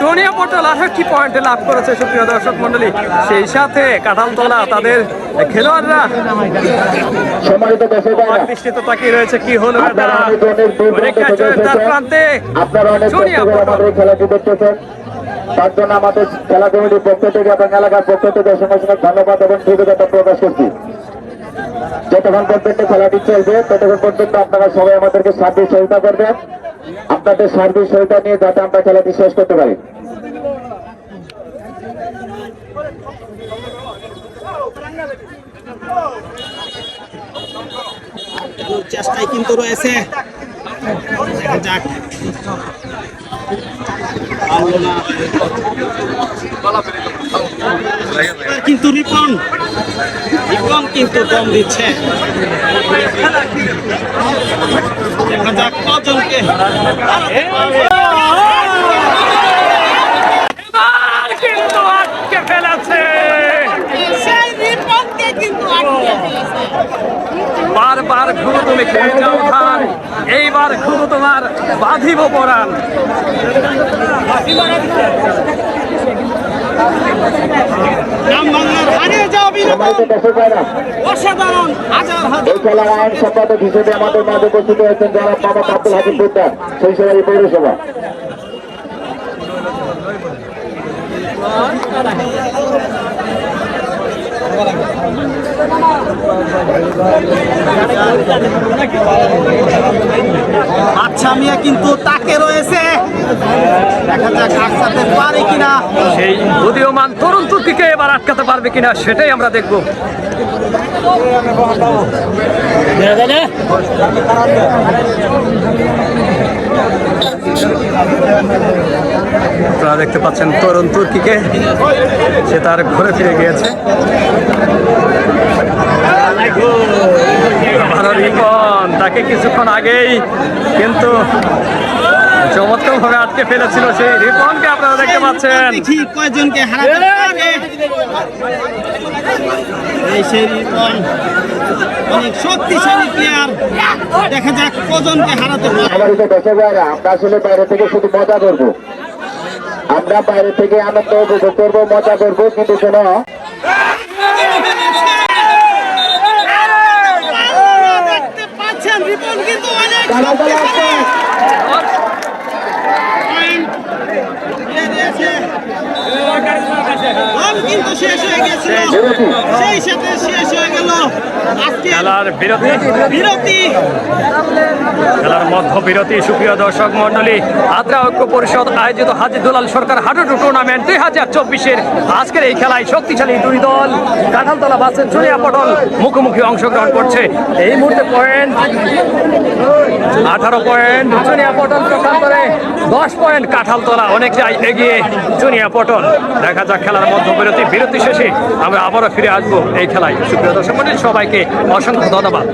সোনিয়া পটল আঠাশটি পয়েন্টে লাভ করেছে সুপ্রিয় দর্শক মন্ডলী সেই সাথে কাঁঠালতলা তাদের খেলোয়াড়রা। সম্মানিত দর্শক ভাইরা, দৃষ্টিতে তাকিয়ে রয়েছে কি হলো আপনারা তারা প্রান্তে সোনিয়া পটল খেলাটি দেখতেছেন। জন্য আমাদের খেলা কমিটির পক্ষ থেকে এবং এলাকার পক্ষ থেকে অসংখ্য ধন্যবাদ এবং কৃতজ্ঞতা প্রকাশ করছি। যতক্ষণ পর্যন্ত খেলাটি চলবে ততক্ষণ পর্যন্ত আপনারা সবাই আমাদেরকে সার্ভিস সহায়তা করবেন। আপনাদের সার্ভিস সহায়তা নিয়ে যাতে আমরা খেলাটি শেষ করতে পারি। চেষ্টায় কিন্তু রয়েছে। যাক। কিন্তু রিপন। রিপন কিন্তু দম দিচ্ছে। দেখা যাক কজনকে বারবার ঘুরো তুমি খেয়ে যাও ধান এইবার ঘুরো তোমার বাঁধিব পরাণ। অসাধারণ হাজার হাজার। খেলার আইন সম্পাদক হিসেবে আমাদের মাঝে উপস্থিত হয়েছেন যারা মোহাম্মদ আব্দুল হাকিম বুদ্দার সেই সময় পৌরসভা। আচ্ছা মিয়া কিন্তু তাকে রয়েছে দেখা যাক আটকাতে পারে কিনা। সেই উদীয়মান তরুণ তুর্কিকে এবার আটকাতে পারবে কিনা সেটাই আমরা দেখব। আপনারা দেখতে পাচ্ছেন তরুণ তুর্কিকে সে তার ঘুরে ফিরে গিয়েছে। তাকে কিছুক্ষণ আগেই কিন্তু আটকে ফেলেছিল সেই রিপনকে আপনারা দেখতে পাচ্ছেন। দেখি কয়জনকে হারাতে পারে এই সেই রিপন অনেক শক্তিশালী প্লেয়ার দেখা যাক কজনকে হারাতে পারে। আমাদের দর্শক ভাইরা আমরা আসলে বাইরে থেকে শুধু মজা করব। আমরা বাইরে থেকে আনন্দ উপভোগ করব মজা করব কিন্তু কোনো দেখতে পাচ্ছেন রিপন কিন্তু অনেক কিন্তু শেষ হয়ে গেছিল। সেই সাথে শেষ হয়ে গেল। আজকে খেলার বিরতি। বিরতি। খেলার মধ্য বিরতি সুপ্রিয় দর্শক মন্ডলী আদ্রা ঐক্য পরিষদ আয়োজিত হাজি দুলাল সরকার হাডুডু টুর্নামেন্ট দুই হাজার চব্বিশের আজকের এই খেলায় শক্তিশালী দুই দল কাঁঠালতলা বাসেন চুরিয়া পটল মুখোমুখি অংশগ্রহণ করছে। এই মুহূর্তে পয়েন্ট আঠারো পয়েন্ট চুনিয়া পটল প্রকান্তরে দশ পয়েন্ট কাঁঠালতলা অনেকটাই এগিয়ে চুনিয়া পটল। দেখা যাক খেলার মধ্য বিরতি বিরতি শেষে আমরা আবারও ফিরে আসব এই খেলায়। সুপ্রিয় দর্শক সবাইকে অসংখ্য ধন্যবাদ।